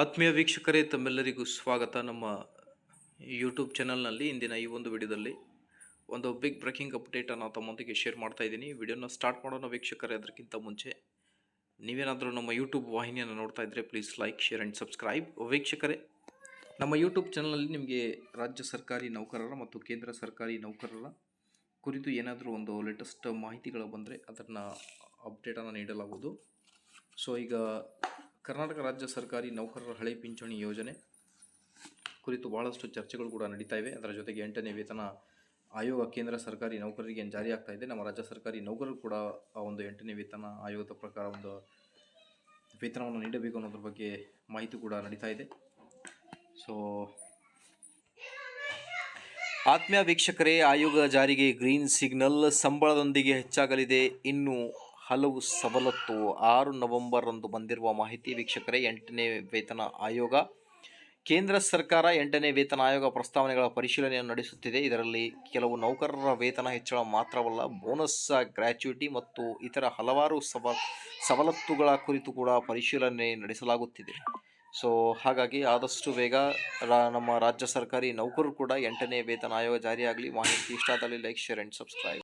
ಆತ್ಮೀಯ ವೀಕ್ಷಕರೇ, ತಮ್ಮೆಲ್ಲರಿಗೂ ಸ್ವಾಗತ. ನಮ್ಮ ಯೂಟ್ಯೂಬ್ ಚಾನಲ್ನಲ್ಲಿ ಇಂದಿನ ಈ ಒಂದು ವಿಡಿಯೋದಲ್ಲಿ ಒಂದು ಬಿಗ್ ಬ್ರೇಕಿಂಗ್ ಅಪ್ಡೇಟನ್ನು ತಮ್ಮೊಂದಿಗೆ ಶೇರ್ ಮಾಡ್ತಾ ಇದ್ದೀನಿ. ವಿಡಿಯೋನ ಸ್ಟಾರ್ಟ್ ಮಾಡೋಣ ವೀಕ್ಷಕರೇ, ಅದಕ್ಕಿಂತ ಮುಂಚೆ ನೀವೇನಾದರೂ ನಮ್ಮ ಯೂಟ್ಯೂಬ್ ವಾಹಿನಿಯನ್ನು ನೋಡ್ತಾ ಇದ್ದರೆ please like share and subscribe ವೀಕ್ಷಕರೇ, ನಮ್ಮ ಯೂಟ್ಯೂಬ್ ಚಾನಲಲ್ಲಿ ನಿಮಗೆ ರಾಜ್ಯ ಸರ್ಕಾರಿ ನೌಕರರ ಮತ್ತು ಕೇಂದ್ರ ಸರ್ಕಾರಿ ನೌಕರರ ಕುರಿತು ಏನಾದರೂ ಒಂದು ಲೇಟೆಸ್ಟ್ ಮಾಹಿತಿಗಳು ಬಂದರೆ ಅದನ್ನು ಅಪ್ಡೇಟನ್ನು ನೀಡಲಾಗುವುದು. ಸೊ ಈಗ ಕರ್ನಾಟಕ ರಾಜ್ಯ ಸರ್ಕಾರಿ ನೌಕರರ ಹಳೆ ಪಿಂಚಣಿ ಯೋಜನೆ ಕುರಿತು ಭಾಳಷ್ಟು ಚರ್ಚೆಗಳು ಕೂಡ ನಡೀತಾ ಇವೆ. ಅದರ ಜೊತೆಗೆ ಎಂಟನೇ ವೇತನ ಆಯೋಗ ಕೇಂದ್ರ ಸರ್ಕಾರಿ ನೌಕರರಿಗೆ ಏನು ಜಾರಿ ಆಗ್ತಾ ಇದೆ. ನಮ್ಮ ರಾಜ್ಯ ಸರ್ಕಾರಿ ನೌಕರರು ಕೂಡ ಆ ಒಂದು ಎಂಟನೇ ವೇತನ ಆಯೋಗದ ಪ್ರಕಾರ ಒಂದು ವೇತನವನ್ನು ನೀಡಬೇಕು ಅನ್ನೋದ್ರ ಬಗ್ಗೆ ಮಾಹಿತಿ ಕೂಡ ನಡೀತಾ ಇದೆ. ಸೊ ಆತ್ಮೀಯ ವೀಕ್ಷಕರೇ, ಆಯೋಗ ಜಾರಿಗೆ ಗ್ರೀನ್ ಸಿಗ್ನಲ್, ಸಂಬಳದೊಂದಿಗೆ ಹೆಚ್ಚಾಗಲಿದೆ. ಇನ್ನು ಹಲವು ಸವಲತ್ತು. ಆರು ನವೆಂಬರ್ರಂದು ಬಂದಿರುವ ಮಾಹಿತಿ ವೀಕ್ಷಕರೇ, ಎಂಟನೇ ವೇತನ ಆಯೋಗ. ಕೇಂದ್ರ ಸರ್ಕಾರ ಎಂಟನೇ ವೇತನ ಆಯೋಗ ಪ್ರಸ್ತಾವನೆಗಳ ಪರಿಶೀಲನೆಯನ್ನು ನಡೆಸುತ್ತಿದೆ. ಇದರಲ್ಲಿ ಕೆಲವು ನೌಕರರ ವೇತನ ಹೆಚ್ಚಳ ಮಾತ್ರವಲ್ಲ, ಬೋನಸ್, ಗ್ರ್ಯಾಚ್ಯುಟಿ ಮತ್ತು ಇತರ ಹಲವಾರು ಸವ, ಸವಲತ್ತುಗಳ ಕುರಿತು ಕೂಡ ಪರಿಶೀಲನೆ ನಡೆಸಲಾಗುತ್ತಿದೆ. ಸೊ, ಹಾಗಾಗಿ ಆದಷ್ಟು ಬೇಗ ರಾ, ನಮ್ಮ ರಾಜ್ಯ ಸರ್ಕಾರಿ ನೌಕರರು ಕೂಡ ಎಂಟನೇ ವೇತನ ಆಯೋಗ ಜಾರಿಯಾಗಲಿ. ಮಾಹಿತಿ ಇಷ್ಟ ಆದಲ್ಲಿ ಲೈಕ್, ಶೇರ್, ಆ್ಯಂಡ್ ಸಬ್ಸ್ಕ್ರೈಬ್.